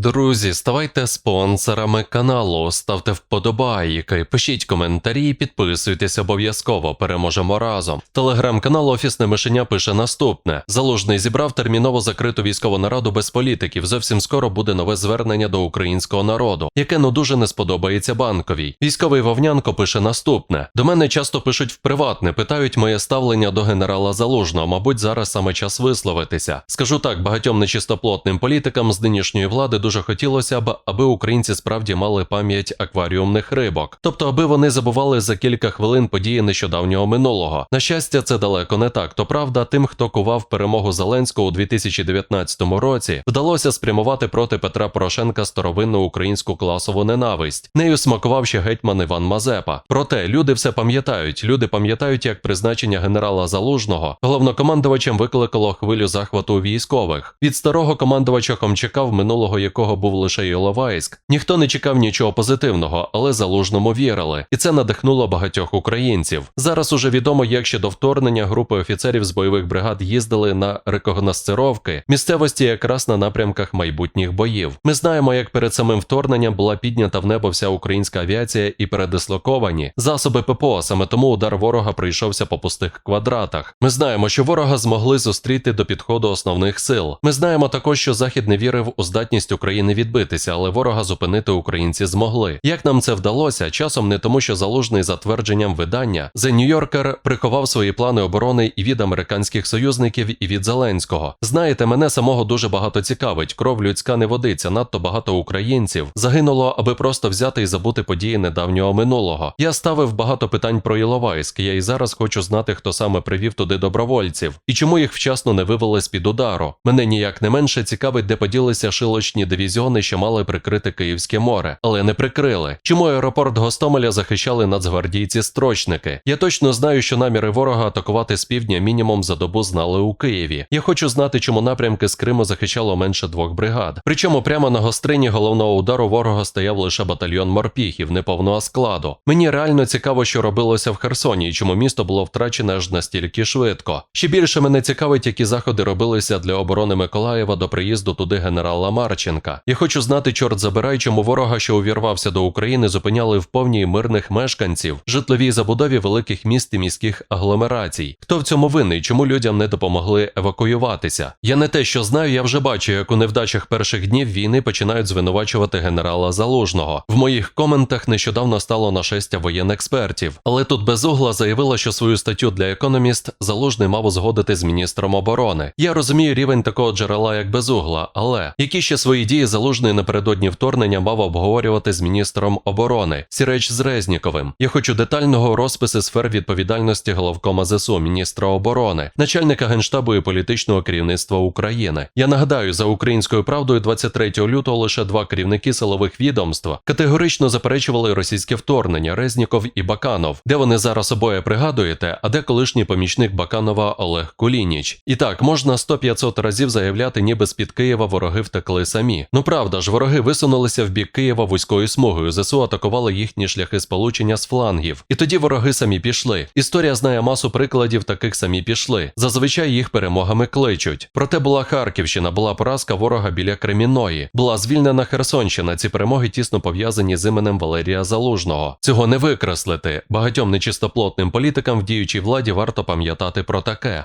Друзі, ставайте спонсорами каналу, ставте вподобайки, пишіть коментарі, підписуйтесь обов'язково. Переможемо разом. Телеграм-канал Офісне Мишеня пише наступне: Залужний зібрав терміново закриту військову нараду без політиків. Зовсім скоро буде нове звернення до українського народу, яке ну дуже не сподобається банковій. Військовий Вовнянко пише наступне: до мене часто пишуть в приватне, питають моє ставлення до генерала Залужного. Мабуть, зараз саме час висловитися. Скажу так, багатьом нечистоплотним політикам з нинішньої влади дуже хотілося б, аби українці справді мали пам'ять акваріумних рибок, тобто аби вони забували за кілька хвилин події нещодавнього минулого. На щастя, це далеко не так. То правда, тим, хто кував перемогу Зеленського у 2019 році, вдалося спрямувати проти Петра Порошенка старовинну українську класову ненависть. Нею смакував ще гетьман Іван Мазепа. Проте люди все пам'ятають. Люди пам'ятають, як призначення генерала Залужного головнокомандувачем викликало хвилю захвату військових. Від старого командувача Хомчака, в минулого якого був лише Іловайськ, ніхто не чекав нічого позитивного, але залужному вірили, і це надихнуло багатьох українців. Зараз уже відомо, як ще до вторгнення групи офіцерів з бойових бригад їздили на рекогносцировки місцевості якраз на напрямках майбутніх боїв. Ми знаємо, як перед самим вторгненням була піднята в небо вся українська авіація і передислоковані засоби ППО. Саме тому удар ворога прийшовся по пустих квадратах. Ми знаємо, що ворога змогли зустріти до підходу основних сил. Ми знаємо також, що Захід не вірив у здатність України відбитися, але ворога зупинити українці змогли. Як нам це вдалося? Часом не тому, що залужний за твердженням видання The New Yorker приховав свої плани оборони і від американських союзників, і від Зеленського. Знаєте, мене самого дуже багато цікавить. Кров людська не водиться. Надто багато українців загинуло, аби просто взяти і забути події недавнього минулого. Я ставив багато питань про Іловайськ. Я і зараз хочу знати, хто саме привів туди добровольців і чому їх вчасно не вивели з під удару. Мене ніяк не менше цікавить, де поділися шилочні дивізіони, що мали прикрити Київське море, але не прикрили. Чому аеропорт Гостомеля захищали нацгвардійці-строчники? Я точно знаю, що наміри ворога атакувати з півдня мінімум за добу знали у Києві. Я хочу знати, чому напрямки з Криму захищало менше двох бригад. Причому прямо на гострині головного удару ворога стояв лише батальйон морпіхів неповного складу. Мені реально цікаво, що робилося в Херсоні, і чому місто було втрачене аж настільки швидко. Ще більше мене цікавить, які заходи робилися для оборони Миколаєва до приїзду туди генерала Марченка. Я хочу знати, чорт забирай, чому ворога, що увірвався до України, зупиняли в повній мирних мешканців, житловій забудові великих міст і міських агломерацій. Хто в цьому винний? Чому людям не допомогли евакуюватися? Я не те, що знаю, я вже бачу, як у невдачах перших днів війни починають звинувачувати генерала Залужного. В моїх коментах нещодавно стало нашестя воєнекспертів, але тут безугла заявила, що свою статтю для Економіст Залужний мав узгодити з міністром оборони. Я розумію рівень такого джерела, як безугла, але які ще свої дії залужний напередодні вторгнення мав обговорювати з міністром оборони Сіреч з Резніковим. Я хочу детального розпису сфер відповідальності головкома ЗСУ, міністра оборони, начальника генштабу і політичного керівництва України. Я нагадаю, за українською правдою 23 лютого лише два керівники силових відомств категорично заперечували російське вторгнення Резніков і Баканов, де вони зараз обоє пригадуєте, а де колишній помічник Баканова Олег Кулініч. І так можна 100-500 разів заявляти, ніби з під Києва вороги втекли самі. Ну правда ж, вороги висунулися в бік Києва вузькою смугою. ЗСУ атакували їхні шляхи сполучення з флангів. І тоді вороги самі пішли. Історія знає масу прикладів, таких самі пішли. Зазвичай їх перемогами кличуть. Проте була Харківщина, була поразка ворога біля Кремінної, була звільнена Херсонщина. Ці перемоги тісно пов'язані з іменем Валерія Залужного. Цього не викреслити. Багатьом нечистоплотним політикам в діючій владі варто пам'ятати про таке.